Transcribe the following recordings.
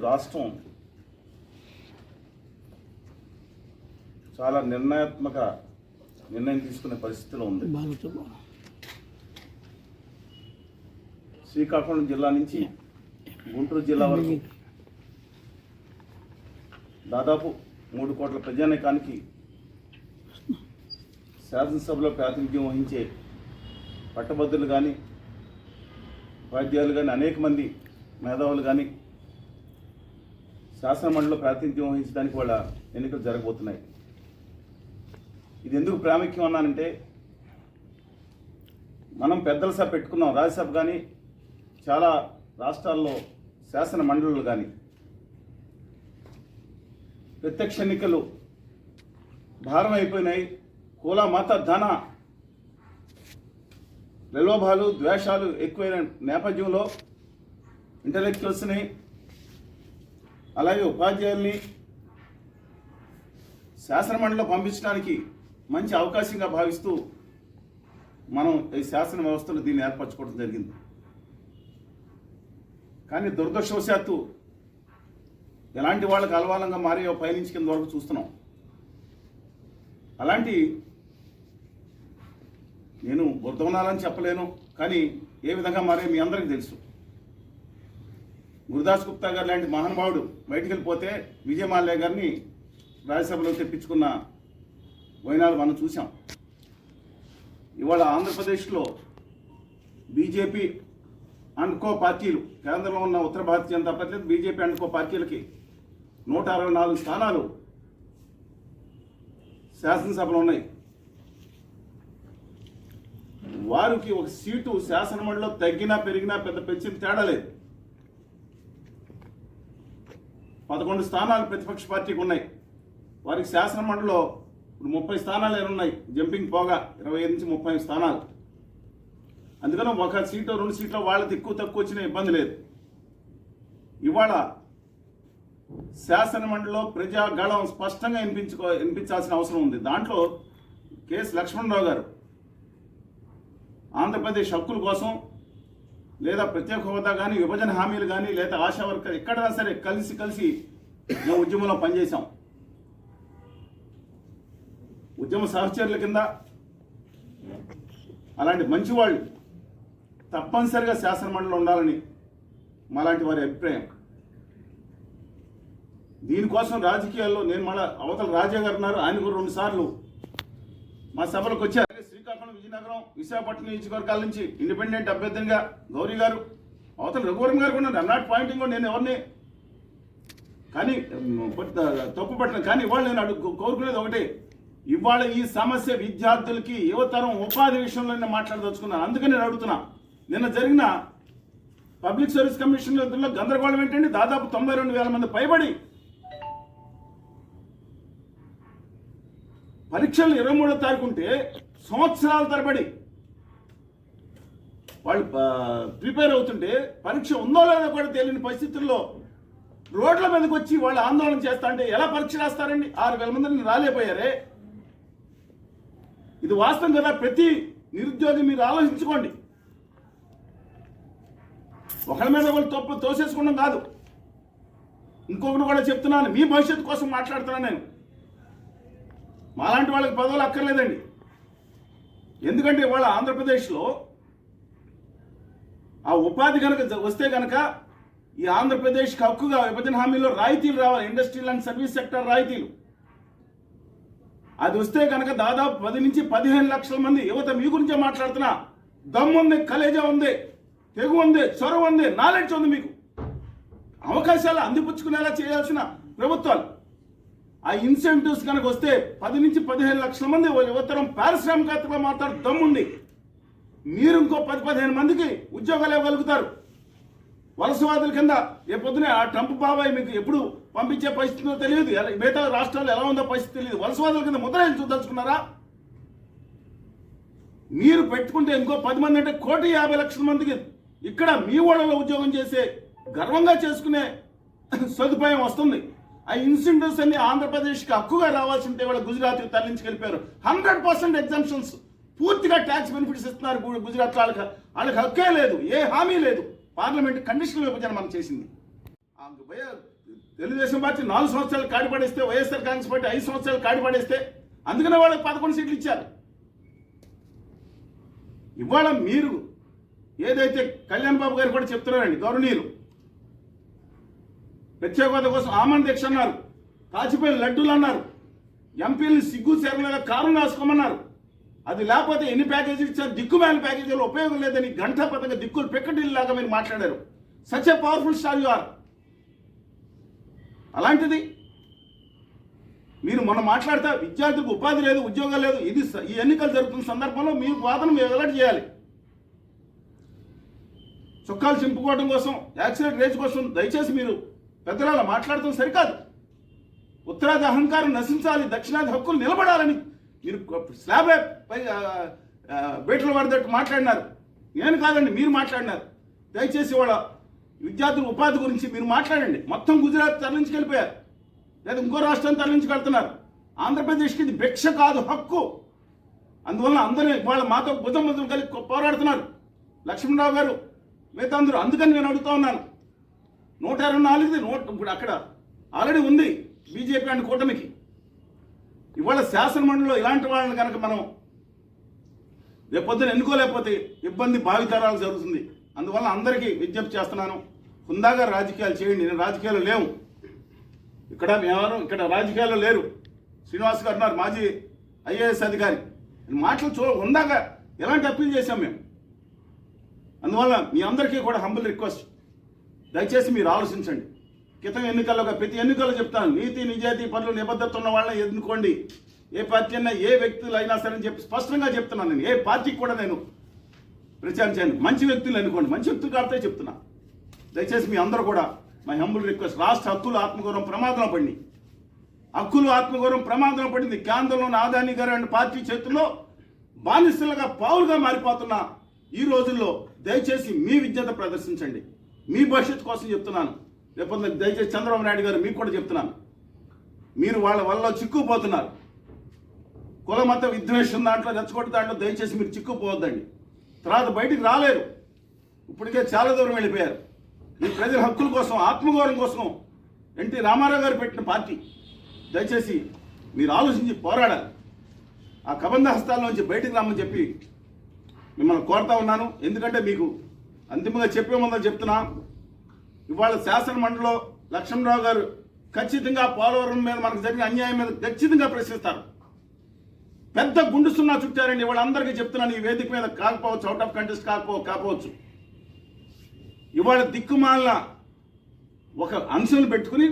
రాష్ట్రం చాలా నిర్ణయాత్మక నిర్ణయం తీసుకునే పరిస్థితిలో ఉంది. శ్రీకాకుళం జిల్లా నుంచి గుంటూరు జిల్లా వరకు దాదాపు మూడు కోట్ల ప్రజానీకానికి శాసనసభలో ప్రాతినిధ్యం వహించే పట్టభద్రులు కానీ ఉపాధ్యాయులు కానీ అనేక మంది మేధావులు కానీ శాసనమండలిలో ప్రాతినిధ్యం వహించడానికి వాళ్ళ ఎన్నికలు జరగబోతున్నాయి. ఇది ఎందుకు ప్రాముఖ్యం అన్నానంటే మనం పెద్దల సభ పెట్టుకున్నాం రాజ్యసభ కానీ చాలా రాష్ట్రాల్లో శాసన మండళ్ళు కానీ ప్రత్యక్ష ఎన్నికలు భారం అయిపోయినాయి. కుల మత ధన ప్రలోభాలు ద్వేషాలు ఎక్కువైన నేపథ్యంలో ఇంటలెక్చువల్స్ని అలాగే ఉపాధ్యాయుల్ని శాసనమండలిలో పంపించడానికి మంచి అవకాశంగా భావిస్తూ మనం ఈ శాసన వ్యవస్థలో దీన్ని ఏర్పరచుకోవడం జరిగింది. కానీ దురదృష్టవశాత్తు ఎలాంటి వాళ్ళకి అలవాలంగా మారే పయనించి కింద వరకు చూస్తున్నాం. అలాంటి నేను బుద్ధవనాలని చెప్పలేను కానీ ఏ విధంగా మారే మీ అందరికీ తెలుసు. గురుదాస్ గుప్తా గారు లాంటి మహానుభావుడు బయటికి వెళ్ళిపోతే విజయమాల్య గారిని రాజ్యసభలో తెప్పించుకున్న వైనాలు మనం చూసాం ఇవాళ ఆంధ్రప్రదేశ్లో బీజేపీ అండ్కో పార్టీలు కేంద్రంలో ఉన్న ఉత్తర Bharatiya Janata Party BJP and co పార్టీలకి నూట అరవై నాలుగు స్థానాలు శాసనసభలో ఉన్నాయి. వారికి ఒక సీటు శాసనమండలిలో తగ్గినా పెరిగినా పెద్ద పెంచిన తేడా లేదు. పదకొండు స్థానాలు ప్రతిపక్ష పార్టీకి ఉన్నాయి. వారికి శాసనమండలిలో ఇప్పుడు ముప్పై స్థానాలు ఉన్నాయి? జంపింగ్ పోగా ఇరవై ఐదు నుంచి ముప్పై స్థానాలు. అందుకని ఒక సీటు రెండు సీట్లు వాళ్ళకి ఎక్కువ తక్కువ వచ్చిన ఇబ్బంది లేదు. ఇవాళ శాసనమండలిలో ప్రజాగళం స్పష్టంగా వినిపించుకో వినిపించాల్సిన అవసరం ఉంది. దాంట్లో కేఎస్ లక్ష్మణరావు గారు ఆంధ్రప్రదేశ్ హక్కుల కోసం లేదా ప్రత్యేక హోదా కానీ విభజన హామీలు కానీ లేదా ఆశా వర్కర్ ఎక్కడైనా సరే కలిసి కలిసి మేము ఉద్యమంలో పనిచేశాం. ఉద్యమ సహచరుల కింద అలాంటి మంచి వాళ్ళు తప్పనిసరిగా శాసనమండలి ఉండాలని మాలాంటి వారి అభిప్రాయం. దీనికోసం రాజకీయాల్లో నేను మళ్ళీ అవతల రాజా గారు ఉన్నారు ఆయన కూడా రెండు సార్లు మా సభలకు వచ్చారు. శ్రీకాకుళం విజయనగరం విశాఖపట్నం నియోజకవర్గాల నుంచి ఇండిపెండెంట్ అభ్యర్థిగా గౌరీ గారు అవతల రఘువరం గారు కూడా ఉన్నారు. పాయింటింగ్ నేను ఎవరిని కానీ తప్పు పట్టిన కానీ ఇవాళ నేను అడుగు కోరుకునేది ఒకటే. ఇవాళ ఈ సమస్య విద్యార్థులకి యువతరం ఉపాధి విషయంలో నేను మాట్లాడదలుచుకున్నాను. అందుకని నేను అడుగుతున్నా. నిన్న జరిగిన పబ్లిక్ సర్వీస్ కమిషన్ గందరగోళం ఏంటంటే దాదాపు తొంభై రెండు వేల మంది పైబడి పరీక్షలు ఇరవై మూడో తారీఖు ఉంటే సంవత్సరాల తరబడి వాళ్ళు ప్రిపేర్ అవుతుంటే పరీక్ష ఉందో లేదో కూడా తెలియని పరిస్థితుల్లో రోడ్ల మీదకి వచ్చి వాళ్ళు ఆందోళన చేస్తా అంటే ఎలా పరీక్ష రాస్తారండి? ఆరు వేల మందిని రాలేపోయారే ఇది వాస్తవం కదా ప్రతి నిరుద్యోగి మీరు ఆలోచించుకోండి. ఒకరి మీద వాళ్ళు తప్పు తోసేసుకోవడం కాదు. ఇంకొకటి కూడా చెప్తున్నాను మీ భవిష్యత్తు కోసం మాట్లాడుతున్నాను నేను. మాలాంటి వాళ్ళకి పదవులు అక్కర్లేదండి. ఎందుకంటే ఇవాళ ఆంధ్రప్రదేశ్లో ఆ ఉపాధి కనుక వస్తే కనుక ఈ ఆంధ్రప్రదేశ్కి హక్కుగా విభజన హామీలో రాయితీలు రావాలి. ఇండస్ట్రియల్ అండ్ సర్వీస్ సెక్టర్ రాయితీలు. అది వస్తే కనుక దాదాపు పది నుంచి పదిహేను లక్షల మంది యువత మీ గురించే మాట్లాడుతున్నా. దమ్ముంది కలేజా ఉంది తెగు ఉంది చొరవ ఉంది నాలెడ్జ్ ఉంది మీకు. అవకాశాలు అందిపుచ్చుకునేలా చేయాల్సిన ప్రభుత్వాలు. ఆ ఇన్సెంటివ్స్ కనుక వస్తే పది నుంచి పదిహేను లక్షల మంది యువతరం పారిశ్రామికవేత్తగా మాట్లాడు దమ్ముంది. మీరు ఇంకో పది పదిహేను మందికి ఉద్యోగాలు ఇవ్వగలుగుతారు. వలసవాదుల కింద ఏ పొద్దునే ఆ ట్రంప్ బాబాయ్ మీకు ఎప్పుడు పంపించే పరిస్థితిలో తెలియదు. మిగతా రాష్ట్రాలు ఎలా ఉందో పరిస్థితి తెలియదు. వలసవాదుల కింద ముద్ర ఏం చూదలుచుకున్నారా మీరు పెట్టుకుంటే ఇంకో పది మంది అంటే కోటి యాభై లక్షల మందికి ఇక్కడ మీ ఓడలో ఉద్యోగం చేసే గర్వంగా చేసుకునే సదుపాయం వస్తుంది. ఆ ఇన్సెంటివ్స్ అన్ని ఆంధ్రప్రదేశ్కి హక్కుగా రావాల్సి ఉంటే వాళ్ళు గుజరాత్కి తరలించుకెళ్ళిపోయారు. హండ్రెడ్ పర్సెంట్ ఎగ్జామ్షన్స్ పూర్తిగా ట్యాక్స్ బెనిఫిట్స్ ఇస్తున్నారు గుజరాత్ వాళ్ళకి. వాళ్ళకి హక్కే లేదు ఏ హామీ లేదు. పార్లమెంట్ కండిషనల్ విభజన మనం చేసింది. తెలుగుదేశం పార్టీ నాలుగు సంవత్సరాలు కాడిపడేస్తే వైఎస్ఆర్ కాంగ్రెస్ పార్టీ ఐదు సంవత్సరాలు కాడిపడేస్తే అందుకనే వాళ్ళకి పదకొండు సీట్లు ఇచ్చారు. ఇవాళ మీరు ఏదైతే కళ్యాణ్ బాబు గారు కూడా చెప్తున్నారండి గౌరవనీయులు ప్రత్యేకత కోసం ఆమన్ దీక్ష అన్నారు. కాచిపోయిన లడ్డూలు అన్నారు. ఎంపీలు సిగ్గు చేరలేదా కారం రాసుకోమన్నారు అది లేకపోతే ఎన్ని ప్యాకేజీలు ఇచ్చారు? దిక్కుమాలిన ప్యాకేజీలు ఉపయోగం లేదని గంట పదంగా దిక్కులు పెక్కటిల్లాగా మీరు మాట్లాడారు. Such a powerful star you are అలాంటిది మీరు మొన్న మాట్లాడితే విద్యార్థికి ఉపాధి లేదు ఉద్యోగం లేదు. ఇది ఈ ఎన్నికలు జరుగుతున్న సందర్భంలో మీ వాదన మీరు వెల్లడి చేయాలి. చొక్కాలు చింపుకోవడం కోసం యాక్సిడెంట్ రేజ్ కోసం దయచేసి మీరు పెద్దల మాట్లాడటం సరికాదు. ఉత్తరాది అహంకారం నశించాలి దక్షిణాది హక్కులు నిలబడాలని మీరు స్లాబ్ పై ఆ, బేటలు పడదట్టు మాట్లాడినారు. నేను కాదండి మీరు మాట్లాడినారు. దయచేసి వాళ్ళ విద్యార్థుల ఉపాధి గురించి మీరు మాట్లాడండి. మొత్తం గుజరాత్ తరలించి వెళ్ళిపోయారు. లేదా ఇంకో రాష్ట్రం తరలించి కడుతున్నారు ఆంధ్రప్రదేశ్కి ఇది భిక్ష కాదు హక్కు. అందువల్ల అందరూ వాళ్ళ మాతో బుధం బుధం కలిగి పోరాడుతున్నారు. లక్ష్మణరావు గారు మిగతా అందరూ అందుకని నేను అడుగుతా ఉన్నాను. నూట ఇరవై నాలుగుది నూట ఇప్పుడు అక్కడ ఆల్రెడీ ఉంది బీజేపీ అండ్ కూటమికి. ఇవాళ శాసనమండలిలో ఇలాంటి వాళ్ళని కనుక మనం రేపొద్దున ఎన్నుకోలేకపోతే ఇబ్బంది భావితరాలు జరుగుతుంది. అందువల్ల అందరికీ విజ్ఞప్తి చేస్తున్నాను హుందాగా రాజకీయాలు చేయండి. నేను రాజకీయాలు లేవు. ఇక్కడ ఎవరు ఇక్కడ రాజకీయాల్లో లేరు. శ్రీనివాస్ గారు ఉన్నారు మాజీ ఐఏఎస్ అధికారి. మాటలు చూ హుందాగా ఎలాంటి అప్పీల్ చేశాం మేము? అందువల్ల మీ అందరికీ కూడా హంబుల్ రిక్వెస్ట్ దయచేసి మీరు ఆలోచించండి. క్రితం ఎన్నికల్లో ప్రతి ఎన్నికల్లో చెప్తాను నీతి నిజాయితీ పనులు నిబద్ధత ఉన్న వాళ్ళని ఎన్నుకోండి. ఏ పార్టీ అయినా ఏ వ్యక్తులు అయినా సరే అని చెప్పి స్పష్టంగా చెప్తున్నాను నేను. ఏ పార్టీకి కూడా నేను ప్రచారం చేయను. మంచి వ్యక్తులు ఎన్నుకోండి. మంచి వ్యక్తులు కాబట్టి చెప్తున్నా. దయచేసి మీ అందరూ కూడా మై హంబుల్ రిక్వెస్ట్ రాష్ట్ర హక్కులు ఆత్మగౌరవం ప్రమాదంలో పడింది. హక్కులు ఆత్మగౌరవం ప్రమాదంలో పడింది. కేంద్రంలోని ఆదాని గారు అండ్ పార్టీ చేతుల్లో బానిసలుగా పావులుగా మారిపోతున్న ఈ రోజుల్లో దయచేసి మీ విజ్ఞత ప్రదర్శించండి. మీ భవిష్యత్తు కోసం చెప్తున్నాను. లేకపోతే దయచేసి చంద్రబాబు నాయుడు గారు మీకు కూడా చెప్తున్నాను. మీరు వాళ్ళ వల్ల చిక్కుపోతున్నారు కుల మత విద్వేషం దాంట్లో రెచ్చగొట్టు దాంట్లో దయచేసి మీరు చిక్కుపోవద్దండి తర్వాత బయటికి రాలేరు. ఇప్పటికే చాలా దూరం వెళ్ళిపోయారు. మీ ప్రజల హక్కుల కోసం ఆత్మగౌరవం కోసం ఎన్టీ రామారావు గారు పెట్టిన పార్టీ. దయచేసి మీరు ఆలోచించి పోరాడాలి. ఆ కబంధ హస్తాల నుంచి బయటకు రామని చెప్పి మిమ్మల్ని కోరుతా ఉన్నాను. ఎందుకంటే మీకు అంతిమంగా చెప్పేముందని చెప్తున్నా ఇవాళ శాసనమండలిలో లక్ష్మణరావు గారు ఖచ్చితంగా పోలవరం మీద మనకు జరిగిన అన్యాయం మీద ఖచ్చితంగా ప్రశ్నిస్తారు. పెద్ద గుండు సున్నా చుట్టారండి వాళ్ళందరికీ చెప్తున్నాను ఈ వేదిక మీద కాకపోవచ్చు అవుట్ ఆఫ్ కంటెస్ట్ కాకపో కాకపోవచ్చు. ఇవాళ దిక్కుమాలిన ఒక అంశం పెట్టుకుని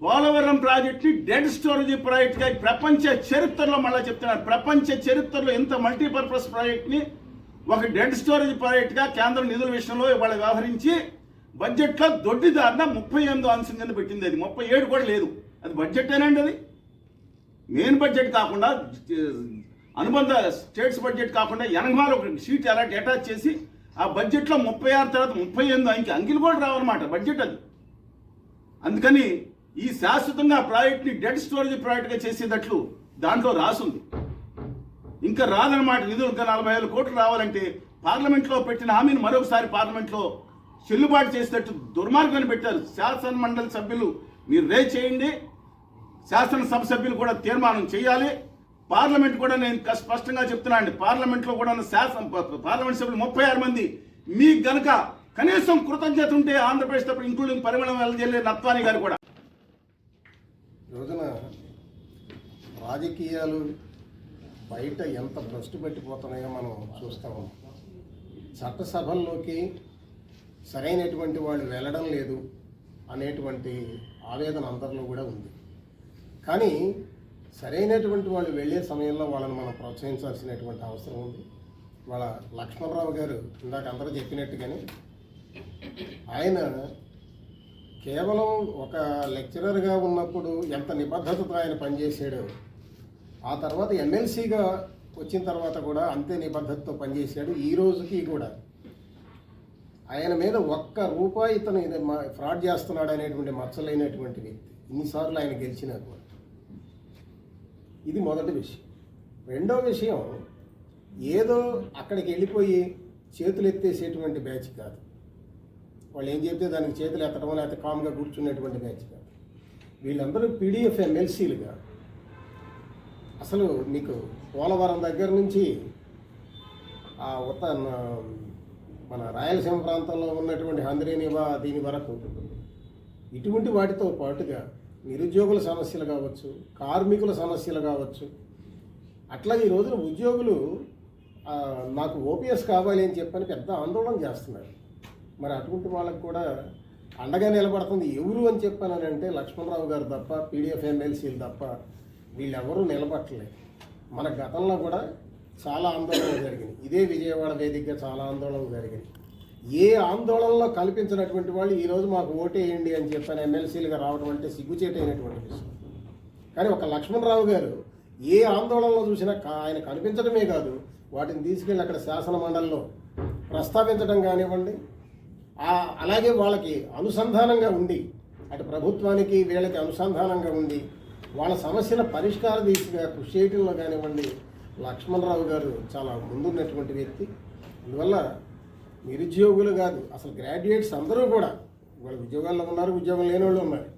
పోలవరం ప్రాజెక్ట్ని డెడ్ స్టోరేజ్ ప్రాజెక్ట్గా ప్రపంచ చరిత్రలో మళ్ళీ చెప్తున్నారు ప్రపంచ చరిత్రలో ఇంత మల్టీపర్పస్ ప్రాజెక్ట్ని ఒక డెడ్ స్టోరేజ్ ప్రాజెక్ట్గా కేంద్ర నిధుల విషయంలో ఇవాళ వ్యవహరించి బడ్జెట్లో దొడ్డిదారిన ముప్పై ఎనిమిదో అంశం కింద పెట్టింది అది. ముప్పై ఏడు కూడా లేదు. అది బడ్జెట్టేనండి అది? మెయిన్ బడ్జెట్ కాకుండా అనుబంధ స్టేట్స్ బడ్జెట్ కాకుండా ఎనగమాల ఒక షీట్ ఎలా అటాచ్ చేసి ఆ బడ్జెట్లో ముప్పై ఆరు తర్వాత ముప్పై ఎనిమిది అంకి అంకిలు కూడా రావన్నమాట బడ్జెట్ అది. అందుకని ఈ శాశ్వతంగా ప్రాజెక్ట్ని డెడ్ స్టోరేజ్ ప్రాజెక్ట్గా చేసేటట్లు దాంట్లో రాసుంది. ఇంకా రాదన్నమాట. నిధులు ఇంకా నలభై వేల కోట్లు రావాలంటే పార్లమెంట్లో పెట్టిన హామీని మరొకసారి పార్లమెంట్లో చెల్లుబాటు చేసేటట్టు దుర్మార్గాన్ని పెట్టారు శాసన మండలి సభ్యులు. మీరు రే చేయండి. శాసనసభ సభ్యులు కూడా తీర్మానం చేయాలి. పార్లమెంట్ కూడా నేను స్పష్టంగా చెప్తున్నా అండి. పార్లమెంట్లో కూడా శాసన పార్లమెంట్ సభ్యులు ముప్పై ఆరు మంది. మీకు గనక కనీసం కృతజ్ఞత ఉంటే ఆంధ్రప్రదేశ్ తప్పుడు ఇంక్లూడింగ్ పరిమళం వెళ్ళజల్లే నత్వాని గారు కూడా. రోజున రాజకీయాలు బయట ఎంత భ్రష్టు పెట్టిపోతున్నాయో మనం చూస్తాము చట్టసభల్లోకి సరైనటువంటి వాళ్ళు వెళ్ళడం లేదు అనేటువంటి ఆవేదన అందరిలో కూడా ఉంది. కానీ సరైనటువంటి వాళ్ళు వెళ్ళే సమయంలో వాళ్ళని మనం ప్రోత్సహించాల్సినటువంటి అవసరం ఉంది. వాళ్ళ లక్ష్మణరావు గారు ఇందాక అందరూ చెప్పినట్టుగానే ఆయన కేవలం ఒక లెక్చరర్గా ఉన్నప్పుడు ఎంత నిబద్ధతతో ఆయన పనిచేసాడో ఆ తర్వాత ఎమ్మెల్సీగా వచ్చిన తర్వాత కూడా అంతే నిబద్ధతతో పనిచేశాడు. ఈ రోజుకి కూడా ఆయన మీద ఒక్క రూపాయి ఇతను ఇది మా- ఫ్రాడ్ చేస్తున్నాడు అనేటువంటి మచ్చలైనటువంటి వ్యక్తి ఇన్నిసార్లు ఆయన గెలిచినా కూడా. ఇది మొదటి విషయం. రెండో విషయం ఏదో అక్కడికి వెళ్ళిపోయి చేతులు ఎత్తేసేటువంటి బ్యాచ్ కాదు. వాళ్ళు ఏం చెప్తే దానికి చేతులు ఎత్తడం లేకపోతే కామ్గా కూర్చునేటువంటి బ్యాచ్ కాదు. వీళ్ళందరూ పీడిఎఫ్ ఎమ్మెల్సీలుగా అసలు మీకు పోలవరం దగ్గర నుంచి ఆ ఉత్త మన రాయలసీమ ప్రాంతంలో ఉన్నటువంటి హంద్రీనివా దీని వరకు ఇటువంటి వాటితో పాటుగా నిరుద్యోగుల సమస్యలు కావచ్చు కార్మికుల సమస్యలు కావచ్చు అట్లా ఈ రోజున ఉద్యోగులు నాకు ఓపీఎస్ కావాలి అని చెప్పని పెద్ద ఆందోళన చేస్తున్నారు. మరి అటువంటి వాళ్ళకు కూడా అండగా నిలబడుతుంది ఎవరు అని చెప్పానంటే లక్ష్మణరావు గారు తప్ప పీడిఎఫ్ ఎమ్మెల్సీలు తప్ప వీళ్ళెవరూ నిలబట్టలేదు. మన గతంలో కూడా చాలా ఆందోళనలు జరిగినాయి. ఇదే విజయవాడ వేదికగా చాలా ఆందోళనలు జరిగినాయి. ఏ ఆందోళనలో కల్పించినటువంటి వాళ్ళు ఈరోజు మాకు ఓటేయండి అని చెప్పాను ఎమ్మెల్సీలుగా రావడం అంటే సిగ్గుచేటైనటువంటి విషయం. కానీ ఒక లక్ష్మణరావు గారు ఏ ఆందోళనలో చూసినా ఆయన కనిపించడమే కాదు వాటిని తీసుకెళ్ళి అక్కడ శాసన మండలిలో ప్రస్తావించడం కానివ్వండి అలాగే వాళ్ళకి అనుసంధానంగా ఉండి అటు ప్రభుత్వానికి వీళ్ళకి అనుసంధానంగా ఉండి వాళ్ళ సమస్యల పరిష్కార దిశగా కృషి చేయటంలో కానివ్వండి లక్ష్మణరావు గారు చాలా ముందున్నటువంటి వ్యక్తి. అందువల్ల నిరుద్యోగులు కాదు అసలు గ్రాడ్యుయేట్స్ అందరూ కూడా వాళ్ళు ఉద్యోగాల్లో ఉన్నారు ఉద్యోగం లేని వాళ్ళు ఉన్నారు.